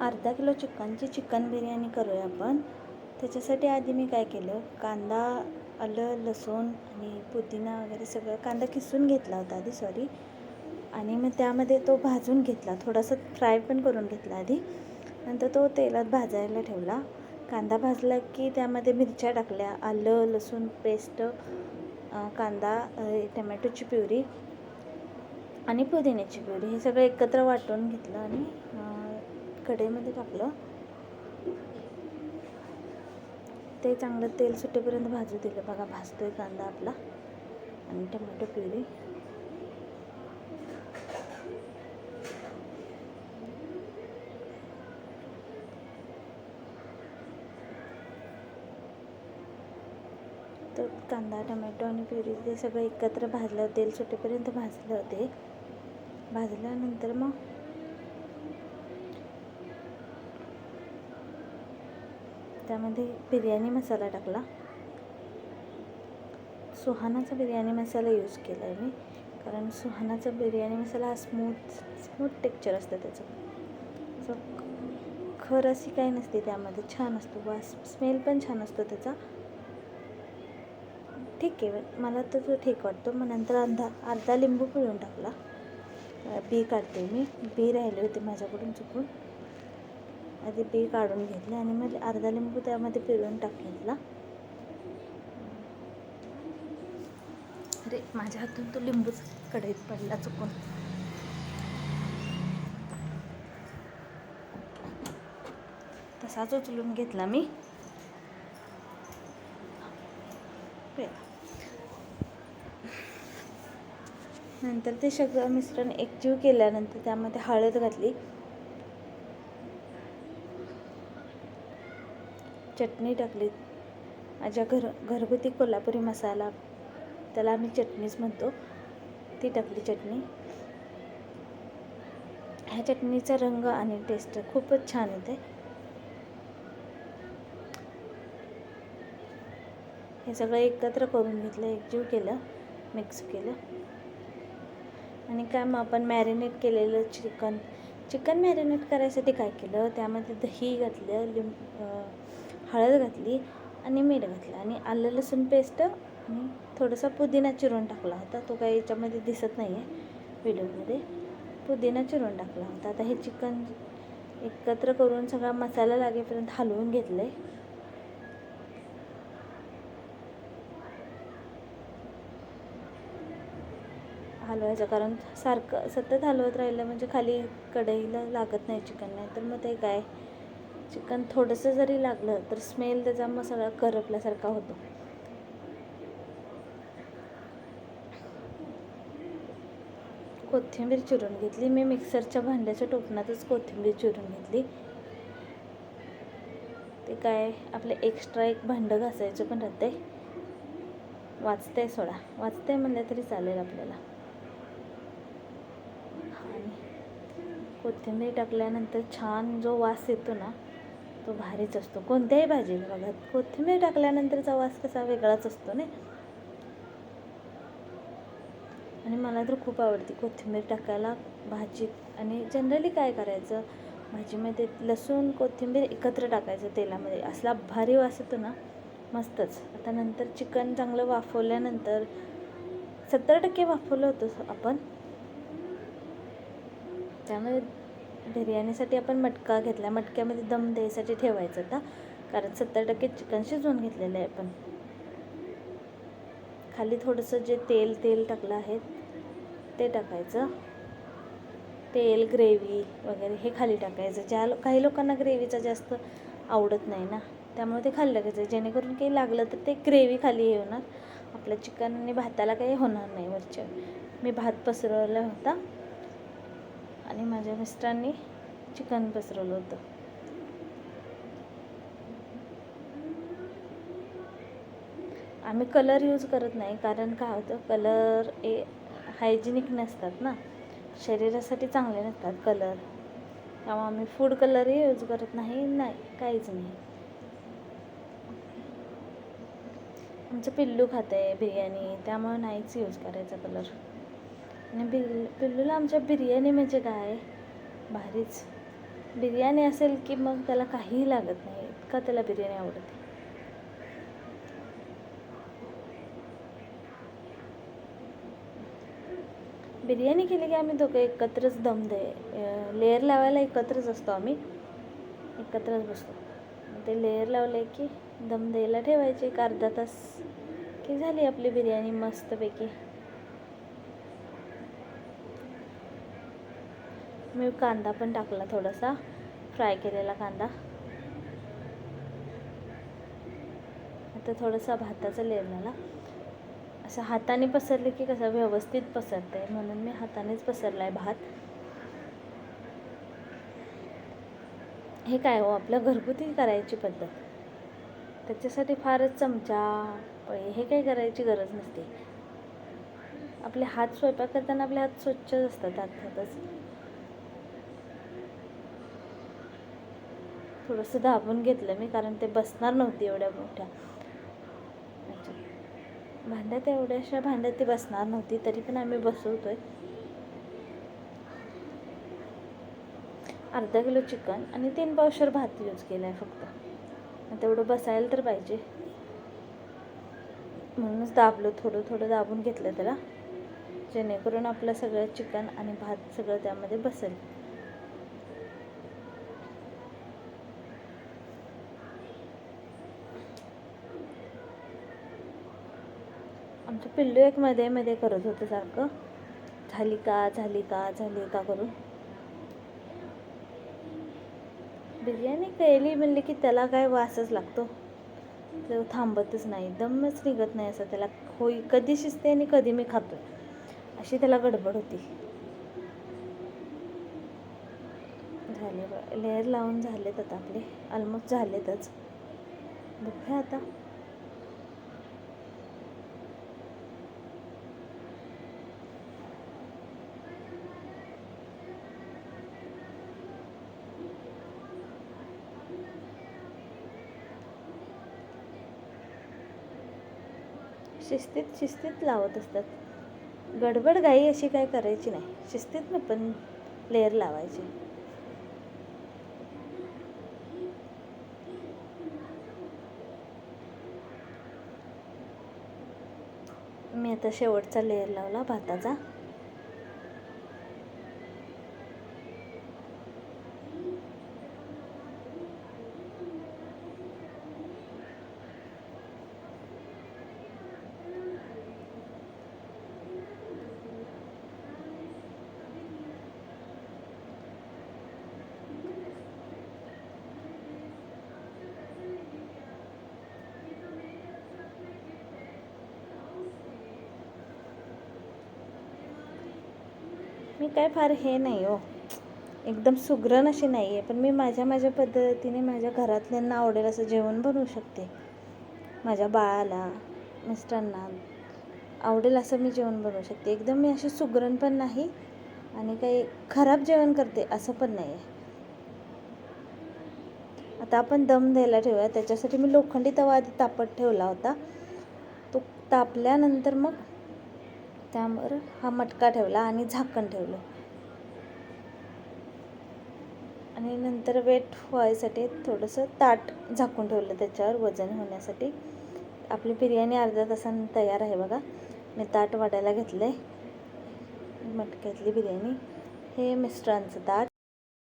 अर्धा किलो चिकनची चिकन बिर्याणी करूया आपण. त्याच्यासाठी आधी मी काय केलं कांदा आलं लसूण आणि पुदिना वगैरे सगळं कांदा किसून घेतला होता आधी सॉरी आणि मग त्यामध्ये तो भाजून घेतला थोडासा फ्राय पण करून घेतला आधी. नंतर तो तेलात भाजायला ठेवला. कांदा भाजला की त्यामध्ये मिरच्या टाकल्या आलं लसूण पेस्ट कांदा टमॅटोची प्युरी आणि पुदिन्याची प्युरी हे सगळं एकत्र वाटून घेतलं आणि कढईमध्ये टाकलं. ते चांगलं तेल सुटेपर्यंत भाजू दिलं. बघा भाजतोय कांदा आपला. आणि टमॅटो प्युरी तर कांदा टमॅटो आणि प्युरी ते सगळं एकत्र भाजलं. तेल सुटेपर्यंत भाजलं ते. भाजल्यानंतर मग त्यामध्ये बिर्याणी मसाला टाकला. सुहानाचा बिर्याणी मसाला यूज केला आहे मी. कारण सुहानाचा बिर्याणी मसाला हा स्मूथ स्मूथ टेक्चर असतं त्याचं. सो खर अशी काही नसते त्यामध्ये. छान असतो. वास स्मेल पण छान असतो त्याचा. ठीक आहे. मला तर तो ठीक वाटतो. मग नंतर अर्धा अर्धा लिंबू पिळून टाकला. बी काढते मी. बी राहिले होते माझ्याकडून चुकून. आधी बी काढून घेतले आणि मग अर्धा लिंबू त्यामध्ये पिळून टाकलेला अरे माझ्या हातून तो लिंबूच कढईत पडला चुकून. तसाच उचलून घेतला मी. नंतर ते सगळं मिश्रण एकजीव केल्यानंतर त्यामध्ये हळद घातली. चटणी टाकली माझ्या घर घरगुती कोल्हापुरी मसाला. त्याला आम्ही चटणीच म्हणतो. ती टाकली चटणी. ह्या चटणीचा रंग आणि टेस्ट खूपच छान येते. हे सगळं एकत्र करून घेतलं एकजीव केलं मिक्स केलं. आणि काय मग आपण मॅरिनेट केलेलं चिकन चिकन मॅरिनेट करायसाठी काय केलं? त्यामध्ये दही घातलं लिंब हळद घातली आणि मीठ घातलं आणि आलं लसूण पेस्ट आणि थोडासा पुदिना चिरून टाकला होता. तो काही याच्यामध्ये दिसत नाही आहे व्हिडिओमध्ये. पुदिना चिरून टाकला होता. आता हे चिकन एकत्र करून सगळा मसाला लागेपर्यंत हलवून घेतलं आहे हलवायचं कारण सारखं सतत हलवत राहिलं म्हणजे खाली कढईला लागत नाही चिकन नाही तर मग ते काय? चिकन थोडंसं जरी लागलं तर स्मेल त्याचा मसाला करपल्यासारखा होतो. कोथिंबीर चिरून घेतली. मी मिक्सरच्या भांड्याच्या टोपणातच कोथिंबीर चिरून घेतली. ते काय आपलं एक्स्ट्रा एक भांडं घासायचं पण राहते वाचतंय सोडा. वाचतंय म्हणलं तरी चालेल आपल्याला. आणि कोथिंबीर टाकल्यानंतर छान जो वास येतो ना तो भारीच असतो. कोणत्याही भाजीला बघा कोथिंबीर टाकल्यानंतरचा वास कसा वेगळाच असतो ना आणि मला तर खूप आवडते कोथिंबीर टाकायला भाजीत आणि जनरली काय करायचं भाजीमध्ये लसूण कोथिंबीर एकत्र टाकायचं तेलामध्ये. असला भारी वास येतो ना मस्तच. आता नंतर चिकन चांगलं वाफवल्यानंतर सत्तर टक्के वाफवलं होतं आपण. त्यामध्ये बिर्याणीसाठी आपण मटका घेतला. मटक्यामध्ये दम द्यायसाठी ठेवायचं होता कारण सत्तर टक्के चिकन शिजवून घेतलेलं आहे आपण. खाली थोडंसं जे तेल तेल टाकलं आहे ते टाकायचं. तेल ग्रेव्ही वगैरे हे खाली टाकायचं. ज्या लो काही लोकांना ग्रेव्हीचा जास्त आवडत नाही ना. त्यामुळे ते खाली टाकायचं. जेणेकरून काही लागलं तर ते ग्रेव्ही खाली हे होणार. आपल्या चिकन आणि भाताला काही होणार नाही वरच्या. मी भात पसरवला होता. आणि माझ्या मिस्टरांनी चिकन पसरवलं होतं. आम्ही कलर यूज करत नाही कारण काय होतं कलर ए हायजिनिक नसतात ना. शरीरासाठी चांगले नसतात कलर. त्यामुळे आम्ही फूड कलरही यूज करत नाही नाही काहीच नाही. आमचं पिल्लू खातं आहे बिर्याणी त्यामुळे नाहीच यूज करायचा कलर. आणि बिल पिल्लूला आमच्या बिर्याणी म्हणजे काय? भारीच. बिर्याणी असेल की मग त्याला काहीही लागत नाही इतका त्याला बिर्याणी आवडते. बिर्याणी केली की आम्ही दोघं एकत्रच दम दे लेअर लावायला एकत्रच असतो आम्ही. एकत्रच बसतो. ते लेअर लावले की दम द्यायला ठेवायचे एक अर्धा तास. की झाली आपली बिर्याणी मस्तपैकी. मी कांदा पण टाकला थोडासा. फ्राय केलेला कांदा. आता थोडासा भाताचा लेअर असं हाताने पसरले की कसं व्यवस्थित पसरते म्हणून मी हातानेच पसरला आहे भात. हे काय हो? आपलं घरगुती करायची पद्धत. त्याच्यासाठी फारच चमचा पळे हे काही करायची गरज नसते. आपले हात स्वयंपाक करताना आपले हात स्वच्छच असतात अर्थातच. थोडंसं दाबून घेतलं मी कारण ते बसणार नव्हती एवढ्या मोठ्या. भांड्यात एवढ्याशा भांड्यात ती बसणार नव्हती तरी पण आम्ही बसवतोय. अर्धा किलो चिकन आणि तीन पावशर भात यूज केला आहे फक्त तेवढं बसायला तर पाहिजे. म्हणूनच दाबलं थोडं थोडं दाबून घेतलं त्याला. जेणेकरून आपलं सगळं चिकन आणि भात सगळं त्यामध्ये बसेल. आमचं पिल्लू एक मध्ये मध्ये करत होतं सारखं. झाली का झाली का झाली का करून. बिर्याणी केली म्हणली की त्याला काय वासच लागतो. तो थांबतच नाही दमच निघत नाही असं त्याला. होई कधी शिजते आणि कधी मी खातो अशी त्याला गडबड होती. झाले लेअर लावून झालेत आता आपले. ऑलमोस्ट झालेतच. बघूया आता. शिस्तीत शिस्तीत लावत असतात. गडबड घाई अशी काय करायची नाही. शिस्तीत पण लेअर लावायची. मी आता शेवटचा लेअर लावला भाताचा. मी काय फार हे नाही हो. एकदम सुगरण अशी नाही आहे पण मी माझ्या माझ्या पद्धतीने माझ्या घरातल्यांना आवडेल असं जेवण बनवू शकते. माझ्या बाळाला मिस्टरांना आवडेल असं मी जेवण बनवू शकते. एकदम मी अशी सुगरण पण नाही आणि काही खराब जेवण करते असं पण नाही आहे आता आपण दम द्यायला ठेवूया. त्याच्यासाठी मी लोखंडी तवा आधी तापत ठेवला होता. तो तापल्यानंतर मग त्यावर हा मटका ठेवला आणि झाकण ठेवलं. आणि नंतर वेट व्हायसाठी थोडंसं ताट झाकून ठेवलं त्याच्यावर वजन होण्यासाठी. आपली बिर्याणी अर्ध्या तासानं तयार आहे बघा. मी ताट वाढायला घेतलं आहे मटक्यातली बिर्याणी. हे मिस्टरांचं ताट.